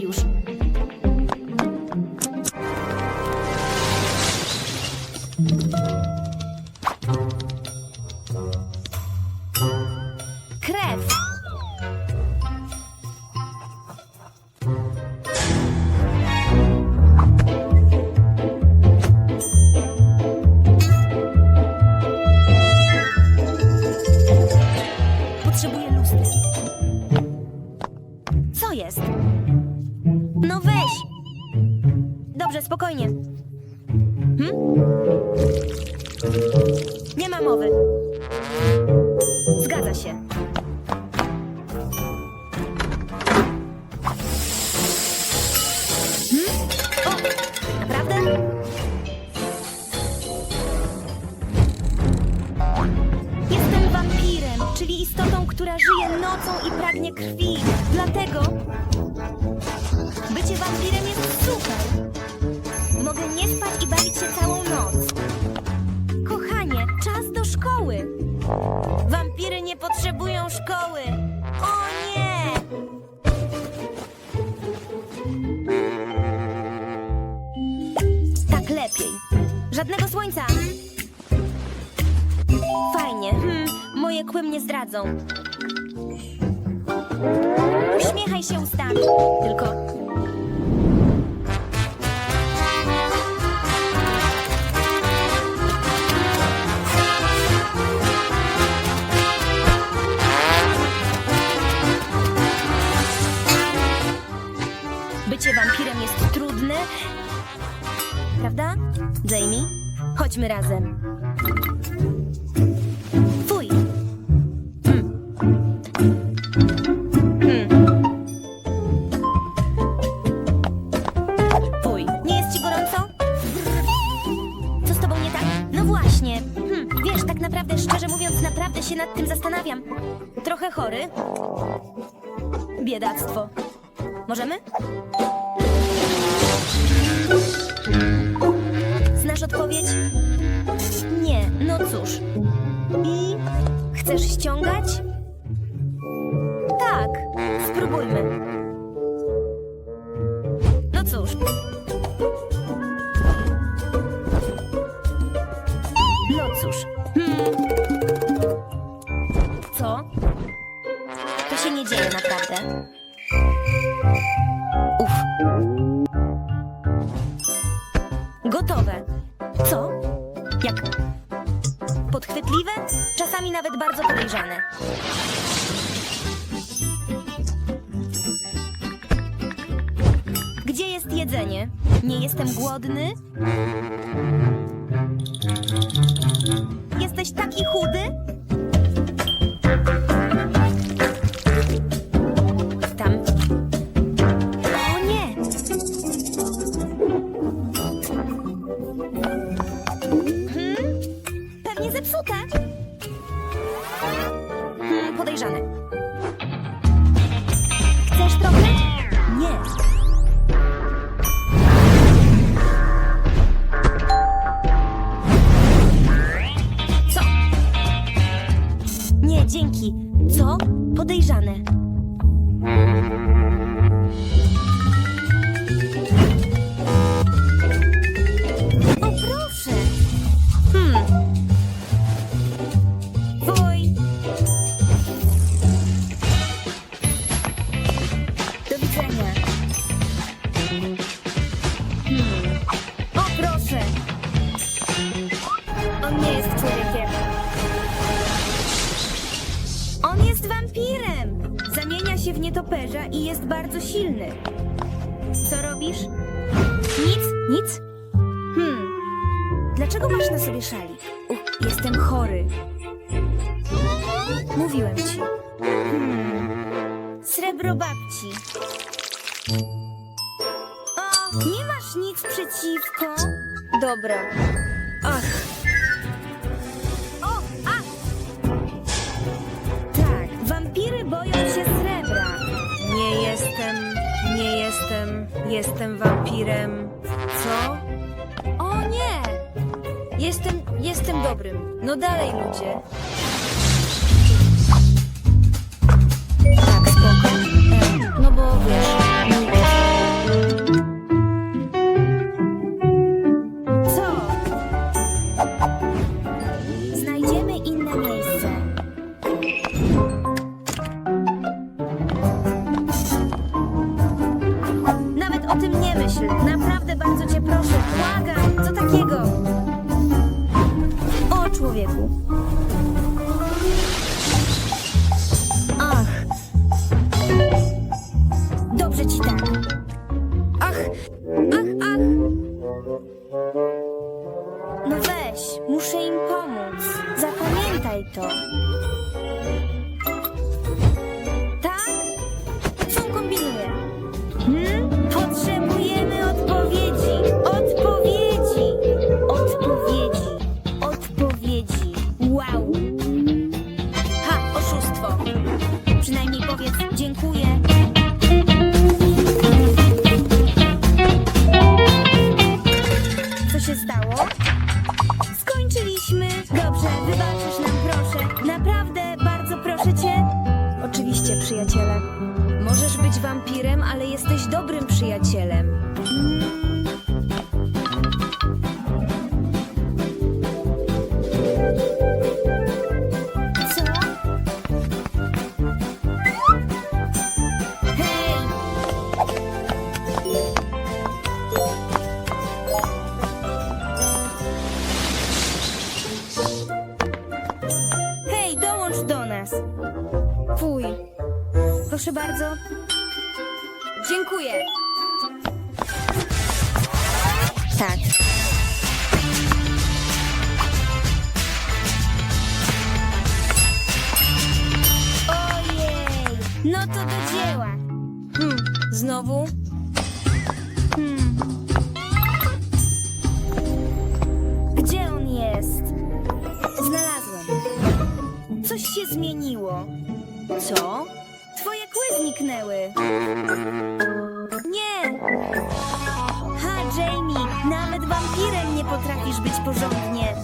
Caios Dobrze, spokojnie. Hm? Nie ma mowy. Zgadza się. Hmm? Jestem wampirem, czyli istotą, która żyje nocą i pragnie krwi. Dlatego Mogę nie spać i bawić się całą noc. Kochanie, czas do szkoły. Wampiry nie potrzebują szkoły. O nie! Tak lepiej. Żadnego słońca. Fajnie. Hmm, moje kły mnie zdradzą. Uśmiechaj się ustami. Tylko Chodźmy razem. Fuj. Hmm. Hmm. Fuj. Nie jest ci gorąco? Co z tobą nie tak? No właśnie. Hmm. Wiesz, tak naprawdę, szczerze mówiąc, naprawdę się nad tym zastanawiam. Trochę chory. Biedactwo. Możemy? Znasz odpowiedź? Nie, no cóż. I chcesz ściągać? Tak, spróbujmy. No cóż. No cóż. Hmm. Co? To się nie dzieje naprawdę. Uf. Gotowe. Czasami nawet bardzo podejrzane. Gdzie jest jedzenie? Nie jestem głodny? Jesteś taki chudy? Podejrzane. Się w nietoperza i jest bardzo silny. Co robisz? Nic, nic. Hmm. Dlaczego masz na sobie szalik? Uch, jestem chory. Mówiłem ci. Hmm. Srebro babci. O, nie masz nic przeciwko? Dobra. Jestem wampirem. Co? O nie! Jestem, jestem dobrym. No dalej, ludzie. Tak, spoko. E, no bo wiesz... tym nie myśl. Naprawdę bardzo cię proszę, błagam. Co takiego? O, człowieku. Ach. Dobrze ci tak. Ach, ach, ach. No weź, muszę im pomóc. Zapamiętaj to. się stało? Skończyliśmy. Dobrze, wybaczysz nam, proszę. Naprawdę, bardzo proszę cię. Oczywiście, przyjaciele. Możesz być wampirem, ale jesteś dobrym Proszę bardzo. Dziękuję. Tak. Ojej! No to do dzieła. Hmm, znowu? Hmm. Gdzie on jest? Znalazłem. Coś się zmieniło. Co? Zniknęły. Nie! Ha, Jamie, nawet wampirem nie potrafisz być porządnie.